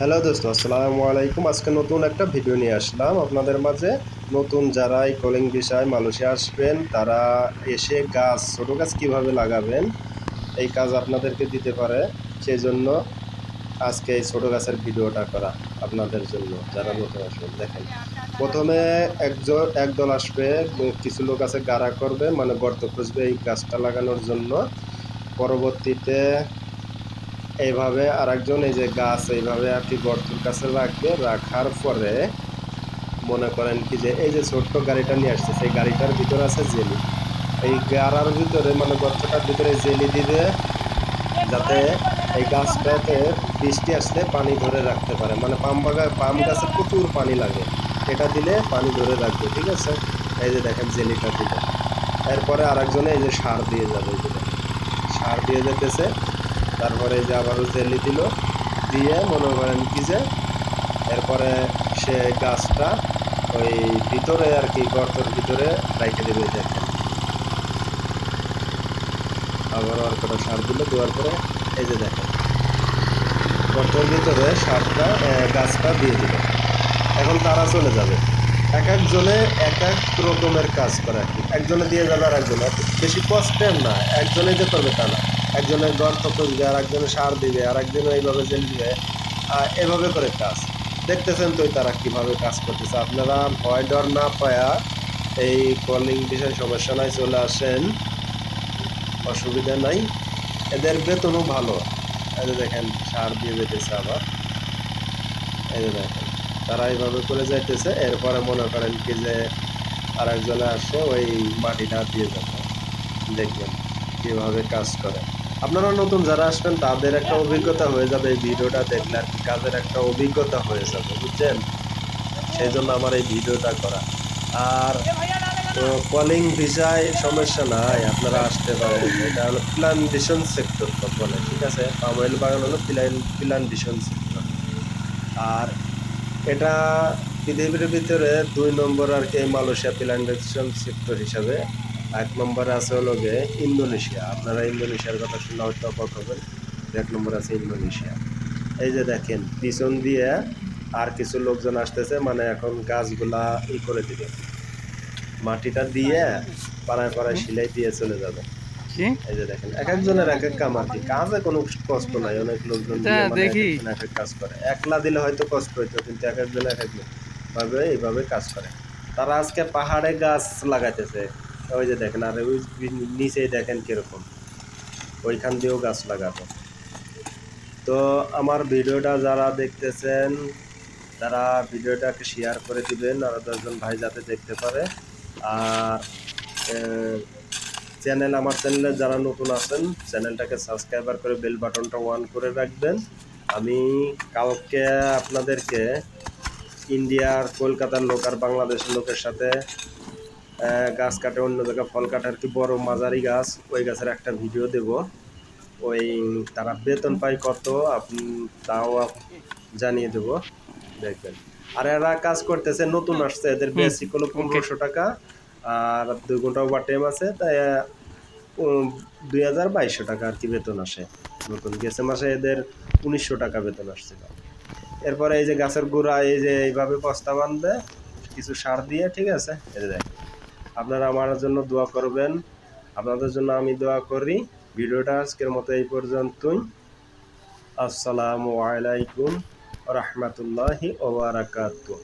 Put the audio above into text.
Hello দোস্ত, আসসালামু আলাইকুম। আজকে নতুন একটা ভিডিও নিয়ে আসলাম আপনাদের মাঝে। নতুন যারা এই কলিং বিষয় মালয়েশিয়া আসবেন, তারা এসে গাছ, ছোটো গাছ কীভাবে লাগাবেন, এই কাজ আপনাদেরকে দিতে পারে। সেই জন্য আজকে এই ছোটো গাছের ভিডিওটা করা আপনাদের জন্য, যারা নতুন আসবেন। দেখেন, প্রথমে একজন, একদল আসবে, কিছু লোক আছে, গাড়া করবে মানে গর্ত খুঁজবে এই গাছটা লাগানোর জন্য। পরবর্তীতে এইভাবে আরেকজন এই যে গাছ এইভাবে আর কি গর্তের কাছে রাখবে, রাখার পরে মনে করেন কি যে এই যে ছোট্ট গাড়িটা নিয়ে আসছে, সেই গাড়িটার ভিতরে আছে জেলি। এই গাড়ার ভিতরে মানে গর্তটার ভিতরে জেলি দিবে যাতে এই গাছটাতে বৃষ্টি আসলে পানি ধরে রাখতে পারে। মানে পাম বাগা, পাম গাছে প্রচুর পানি লাগে। এটা দিলে পানি ধরে রাখবে, ঠিক আছে? এই যে দেখেন জেলিটা দিবে। এরপরে আরেকজনে এই যে সার দিয়ে যাবে। সার দিয়ে যেতেছে তারপরে যে আবারও জেলি দিল, দিয়ে মনে করেন কি যে, এরপরে সে গাছটা ওই ভিতরে আর কি, গর্তর ভিতরে রাইখে দেবে দেখেন আবারও আর কটা সার দিল, দেওয়ার পরে এই যে দেখেন। গর্তের ভিতরে সারটা গাছটা দিয়ে দিল। এখন তারা চলে যাবে। এক একজনে এক এক রকমের কাজ করে আর কি। একজনে দিয়ে যাবে আর একজনে। বেশি কষ্টের না একজনে যে করবে তা না। একজনে গর্ত করবে আর একজনে সার দিবে, আর একজনে এইভাবে জেল দিবে এভাবে করে কাজ। দেখতেছেন তো তারা কীভাবে কাজ করতেছে। আপনারা ভয় ডর না পায়া এই কলিং বিষয় সমস্যা নাই চলে আসেন। অসুবিধা নাই। এদের বেতনও ভালো। এই দেখেন, সার দিয়ে যেতেছে আবার। এই যে দেখেন, তারা এইভাবে করে যাইতেছে। এরপরে মনে করেন কি যে আর আরেকজনে আসে, ওই মাটিটা দিয়ে যাবে। দেখবেন কীভাবে কাজ করে। আপনারা নতুন যারা আসবেন, তাদের একটা অভিজ্ঞতা হয়ে যাবে এই ভিডিওটা দেখলে, আর কি কাজের একটা অভিজ্ঞতা হয়ে যাবে, বুঝছেন? সেই জন্য আমার এই ভিডিওটা করা। আর তো কলিং ভিসায় সমস্যা নাই, আপনারা আসতে পারেন। এটা হলো প্লান্টেশন সেক্টর বলে, ঠিক আছে? পাম অয়েল বাগান হলো প্লান্টেশন সেক্টর আর এটা পৃথিবীর ভিতরে দুই নম্বর আর কি মালয়েশিয়া প্লান্টেশন সেক্টর হিসাবে এক নম্বরে আছে হলো গিয়ে ইন্দোনেশিয়া। আপনারা ইন্দোনেশিয়ার কথা শুনে হয়তো অবাক হবেন এক নম্বর আছে ইন্দোনেশিয়া। এই যে দেখেন পিছন দিয়ে আর কিছু লোকজন আসতেছে মানে এখন গাছগুলা ই করে দিবে। মাটিটা দিয়ে পাড়ায় পাড়ায় সিলাই দিয়ে চলে যাবে। এই যে দেখেন এক একজনের এক এক কাম আর কি। কাজে কোনো কষ্ট নাই অনেক লোকজন মানে এক দেখি। এক এক কাজ করে। একলা দিলে হয়তো কষ্ট হইতো কিন্তু এক একজন এক এক ভাবে এইভাবে কাজ করে। তারা আজকে পাহাড়ে গাছ লাগাইতেছে। ওই যে দেখেন, আর ওই নিচেই দেখেন কীরকম। ওইখান দিয়েও গাছ লাগাবো। তো আমার ভিডিওটা যারা দেখতেছেন, তারা ভিডিওটাকে শেয়ার করে দিবেন আরও দশজন ভাই যাতে দেখতে পারে। আর চ্যানেল আমার চ্যানেলে যারা নতুন আছেন চ্যানেলটাকে সাবস্ক্রাইবার করে বেল বাটনটা অন করে রাখবেন। আমি কালকে আপনাদেরকে ইন্ডিয়ার কলকাতার লোক আর বাংলাদেশের লোকের সাথে গাছ কাটে অন্য জায়গায় ফল কাটে আর কি বড় মাঝারি গাছ ওই গাছের একটা ভিডিও দেব। ওই তারা বেতন পায় কত আপনি তাও জানিয়ে দেবো। দেখবেন। আর এরা কাজ করতেছে নতুন আসছে এদের বেসিক হলো পনেরোশো টাকা আর দুই ঘণ্টা ওভার টাইম আছে তাই দুই হাজার বাইশশো টাকা আর কি বেতন আসে। নতুন গেছে মাসে এদের উনিশশো টাকা বেতন আসছিল। এরপরে এই যে গাছের গোড়া এই যে এইভাবে বস্তা বাঁধবে কিছু সার দিয়ে ঠিক আছে? এই যে দেখেন। আপনারা আমার জন্য দোয়া করবেন। আপনাদের জন্য আমি দোয়া করি। ভিডিওটা আজকের মতো এই পর্যন্তই। আসসালামু আলাইকুম রহমতুল্লাহি ওবারাকাতু